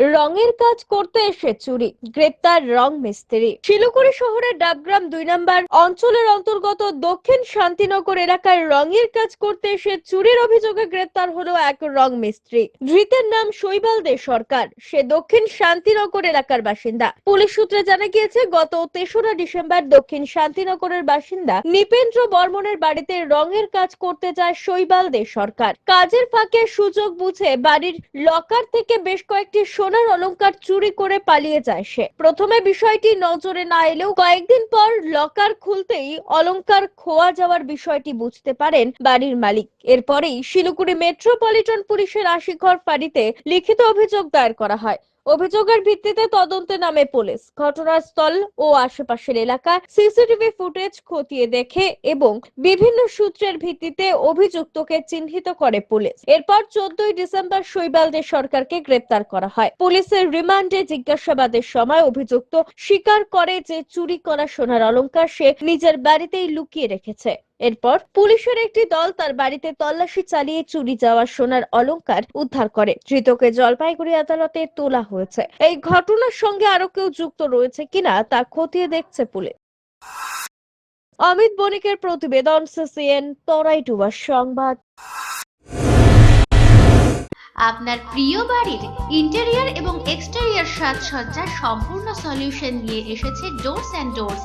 রঙের কাজ করতে এসে চুরি, গ্রেপ্তার রং মিস্ত্রি। শিলিগুড়ি শহরের ডাবগ্রাম দুই নম্বর অঞ্চলের অন্তর্গত দক্ষিণ শান্তিনগর এলাকায় রঙের কাজ করতে এসে চুরির অভিযোগে গ্রেপ্তার হলো এক রং মিস্ত্রি। ধৃতের নাম শৈবাল দে সরকার, সে দক্ষিণ শান্তিনগর এলাকার বাসিন্দা। পুলিশ সূত্রে জানা গিয়েছে, গত তেসরা ডিসেম্বর দক্ষিণ শান্তিনগরের বাসিন্দা নিপেন্দ্র বর্মনের বাড়িতে রঙের কাজ করতে যায় শৈবাল দে সরকার। কাজের ফাঁকে সুযোগ বুঝে বাড়ির লকার থেকে বেশ কয়েকটি সোনার অলঙ্কার চুরি করে পালিয়ে যায় সে। প্রথমে বিষয়টি নজরে না এলেও কয়েকদিন পর লকার খুলতেই অলঙ্কার খোয়া যাওয়ার বিষয়টি বুঝতে পারেন বাড়ির মালিক। এরপরেই শিলিগুড়ি মেট্রোপলিটন পুলিশের আশিঘর ফাঁড়িতে লিখিত অভিযোগ দায়ের করা হয়। অভিযোগের ভিত্তিতে তদন্তে নামে পুলিশ। ঘটনাস্থল ও আশেপাশের এলাকা সিসিটিভি ফুটেজ খতিয়ে দেখে এবং বিভিন্ন সূত্রের ভিত্তিতে অভিযুক্তকে চিহ্নিত করে পুলিশ। এরপর চোদ্দই ডিসেম্বর শৈবাল দে সরকারকে গ্রেপ্তার করা হয়। পুলিশের রিমান্ডে জিজ্ঞাসাবাদের সময় অভিযুক্ত স্বীকার করে যে চুরি করা সোনার অলংকার সে নিজের বাড়িতেই লুকিয়ে রেখেছে। এরপর পুলিশের একটি দল তার বাড়িতে তল্লাশি চালিয়ে চুরি যাওয়া সোনার অলংকার উদ্ধার করে। ধৃতকে জলপাইগুড়ি আদালতে তোলা হয়েছে। এই ঘটনার সঙ্গে আরও কেউ যুক্ত রয়েছে কিনা তা খতিয়ে দেখছে পুলিশ। অমিত বণিকের প্রতিবেদন, সিসিএন তরাইটুবা সংবাদ। আপনার প্রিয় বাড়ির ইন্টেরিয়র এবং এক্সটেরিয়র সাজসজ্জার সম্পূর্ণ সলিউশন নিয়ে এসেছে ডোরস অ্যান্ড ডোরস